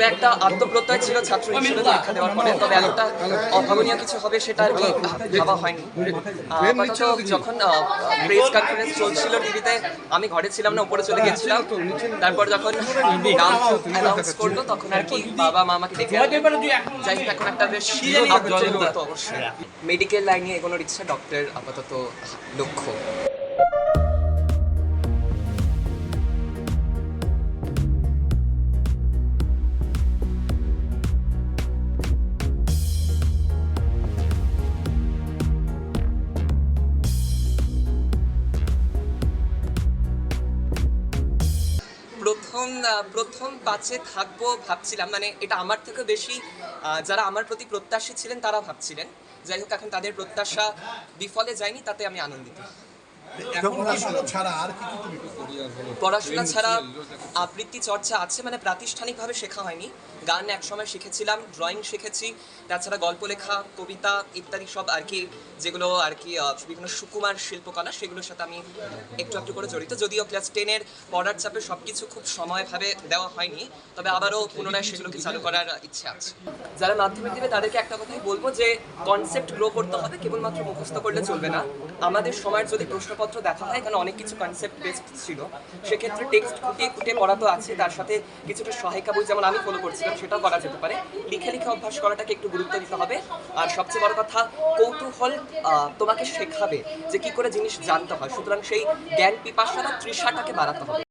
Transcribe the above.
তবে একটা আত্মপ্রত্যয় ছিল ছাত্র হিসেবে পরীক্ষা দেওয়ার পরে তবে এতটা অভাবনীয় কিছু হবে সেটা আর কি ভাবা হয়নি। যখন প্রেস কনফারেন্স চলছিল টিভিতে আমি ঘরে ছিলাম না উপরে চলে গেছিলাম। তারপর যখন নাম অ্যানাউন্স করল তখন আর কি বাবা মা আমাকে দেখে যাই হোক এখন একটা বেশ অবশ্যই। মেডিকেল লাইনে এগোনোর ইচ্ছা ডক্টর আপাতত লক্ষ্য। আহ, প্রথম পাঁচে থাকব ভাবছিলাম। মানে এটা আমার থেকে বেশি যারা আমার প্রতি প্রত্যাশী ছিলেন তারা ভাবছিলেন। যাই হোক এখন তাদের প্রত্যাশা বিফলে যায়নি তাতে আমি আনন্দিত। পড়াশোনা ছাড়া আর কি কি তুমি করো? পড়াশোনা ছাড়া আবৃত্তি চর্চা আছে মানে প্রাতিষ্ঠানিকভাবে শেখা হয়নি। গান একসময় শিখেছিলাম ড্রয়িং শিখেছি তাছাড়া গল্প লেখা কবিতা ইত্যাদি সব আর কি যেগুলো আর কি বিভিন্ন সুকুমার শিল্পকলা সেগুলোর সাথে আমি একটু একটু করে জড়িত। যদিও ক্লাস টেনের পড়ার চাপে সব কিছু খুব সময়ভাবে দেওয়া হয়নি তবে আবারও পুনরায় সেগুলোকে চালু করার ইচ্ছে আছে। যারা মাধ্যমিক দেবে তাদেরকে একটা কথাই বলব যে কনসেপ্ট গ্রো করতে হবে কেবলমাত্র মুখস্থ করলে চলবে না। আমাদের সময়ের যদি প্রশ্নপত্র দেখা হয়, এখানে অনেক কিছু কনসেপ্ট বেসড ছিল। সেক্ষেত্রে টেক্সট খুঁটিয়ে খুঁটিয়ে পড়া তো আছে, তার সাথে কিছুটা সহায়িকা বই যেমন আমি ফলো করছিলাম, সেটাও করা যেতে পারে। লিখে লিখে অভ্যাস করাটাকে একটু গুরুত্ব দিতে হবে। আর সবচেয়ে বড় কথা, কৌতূহল তোমাকে শেখাবে যে কি করে জিনিস জানতে হয়। সুতরাং সেই জ্ঞান পিপাসাটা তৃষাটাকে বাড়াতে হবে।